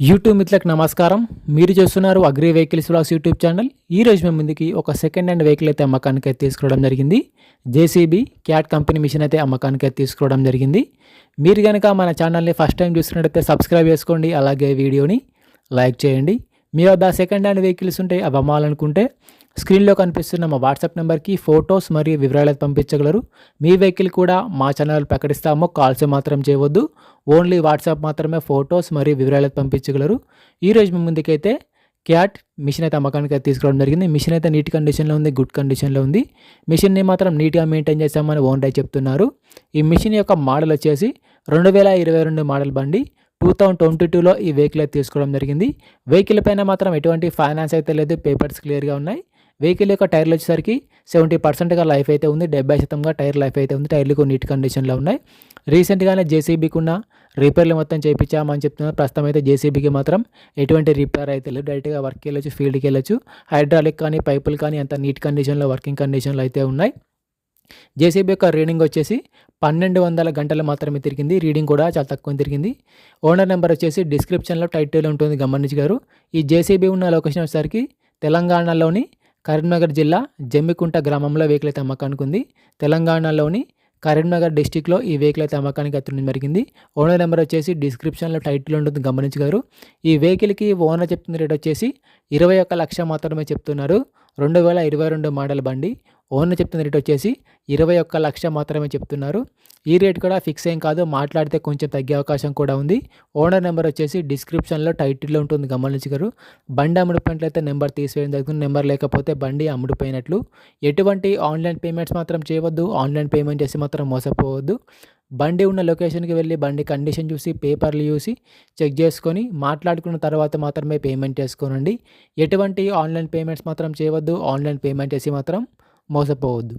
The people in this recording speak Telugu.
యూట్యూబ్ మిత్రులకు నమస్కారం. మీరు చూస్తున్నారు agri vehicles vlogs YouTube channel. ఈ రోజు మేము ముందుకి ఒక సెకండ్ హ్యాండ్ వెహికల్ అయితే అమ్మకానికి అయితే తీసుకోవడం జరిగింది. జేసీబీ క్యాట్ కంపెనీ మిషన్ అయితే అమ్మకానికి అయితే తీసుకోవడం జరిగింది. మీరు కనుక మన ఛానల్ని ఫస్ట్ టైం చూస్తున్నట్టయితే సబ్స్క్రైబ్ చేసుకోండి. అలాగే వీడియోని లైక్ చేయండి. మీ వద్ద సెకండ్ హ్యాండ్ వెహికల్స్ ఉంటే అవి అమ్మాలనుకుంటే స్క్రీన్లో కనిపిస్తున్న మా వాట్సాప్ నెంబర్కి ఫొటోస్ మరియు వివరాలు పంపించగలరు. మీ వెహికల్ కూడా మా ఛానల్ ప్రకటిస్తాము కాల్స్ మాత్రం చేయవద్దు. ఓన్లీ వాట్సాప్ మాత్రమే ఫొటోస్ మరియు వివరాలు పంపించగలరు. ఈరోజు మీ ముందుకైతే క్యాట్ మిషన్ అయితే అమ్మకానికి అయితే తీసుకురావడం జరిగింది. మిషన్ అయితే నీట్ కండిషన్లో ఉంది గుడ్ కండిషన్లో ఉంది. మిషన్ని మాత్రం నీట్గా మెయింటైన్ చేస్తామని ఓనర్ చెప్తున్నారు. ఈ మిషన్ యొక్క మోడల్ వచ్చేసి రెండు వేల ఇరవై రెండు మోడల్ బండి. టూ థౌజండ్ ట్వంటీ టూలో ఈ వెహికల్ అయితే తీసుకోవడం జరిగింది. వెహికల్ పైన మాత్రం ఎటువంటి ఫైనాన్స్ అయితే లేదు. పేపర్స్ క్లియర్గా ఉన్నాయి. వెహికల్ యొక్క టైర్లు వచ్చేసరికి సెవెంటీ పర్సెంట్గా లైఫ్ అయితే ఉంది. డెబ్బై శాతంగా టైర్ లైఫ్ అయితే ఉంది. టైర్లు నీట్ కండిషన్లో ఉన్నాయి. రీసెంట్గానే జేసీబీకి ఉన్న రిపేర్లు మొత్తం చేయించామని చెప్తున్నారు. ప్రస్తుతం అయితే జేసీబీకి మాత్రం ఎటువంటి రిపేర్ అయితే లేదు. డైరెక్ట్గా వర్క్కి వెళ్ళొచ్చు ఫీల్డ్కి వెళ్ళొచ్చు. హైడ్రాలిక్ కానీ పైపులు కానీ అంత నీట్ కండిషన్లో వర్కింగ్ కండిషన్లో అయితే ఉన్నాయి. జేసీబీ యొక్క రీడింగ్ వచ్చేసి పన్నెండు వందల గంటలు మాత్రమే తిరిగింది. రీడింగ్ కూడా చాలా తక్కువ తిరిగింది. ఓనర్ నెంబర్ వచ్చేసి డిస్క్రిప్షన్లో టైటిల్ ఉంటుంది. గమనించి గారు ఈ జేసీబీ ఉన్న లొకేషన్ వచ్చేసరికి తెలంగాణలోని కరీంనగర్ జిల్లా జమ్మికుంట గ్రామంలో వెహికల్ అయితే అమ్మకానికి ఉంది. తెలంగాణలోని కరీంనగర్ డిస్టిక్లో ఈ వెహికల్ అయితే అమ్మకానికి అతను జరిగింది ఓనర్ నెంబర్ వచ్చేసి డిస్క్రిప్షన్లో టైటిల్ ఉంటుంది. గమనించగారు ఈ వెహికల్కి ఓనర్ చెప్తున్న రేట్ వచ్చేసి ఇరవై ఒక్క లక్ష మాత్రమే చెప్తున్నారు. రెండు వేల ఇరవై రెండు మోడల్ బండి. ఓనర్ చెప్తున్న రేట్ వచ్చేసి ఇరవై ఒక్క లక్ష మాత్రమే చెప్తున్నారు. ఈ రేట్ కూడా ఫిక్స్ ఏం కాదు మాట్లాడితే కొంచెం తగ్గే అవకాశం కూడా ఉంది. ఓనర్ నెంబర్ వచ్చేసి డిస్క్రిప్షన్లో టైటిల్లో ఉంటుంది గమనించగలరు బండి అమ్ముడిపోయినట్లయితే నెంబర్ తీసివేయడం జరుగుతుంది. నెంబర్ లేకపోతే బండి అమ్ముడిపోయినట్లు. ఎటువంటి ఆన్లైన్ పేమెంట్స్ మాత్రం చేయవద్దు. ఆన్లైన్ పేమెంట్ చేసి మాత్రం మోసపోవద్దు. బండి ఉన్న లొకేషన్కి వెళ్ళి బండి కండిషన్ చూసి పేపర్లు చూసి చెక్ చేసుకొని మాట్లాడుకున్న తర్వాత మాత్రమే పేమెంట్ చేసుకోనండి. ఎటువంటి ఆన్లైన్ పేమెంట్స్ మాత్రం చేయవద్దు. ఆన్లైన్ పేమెంట్ చేసి మాత్రం మోసపోవద్దు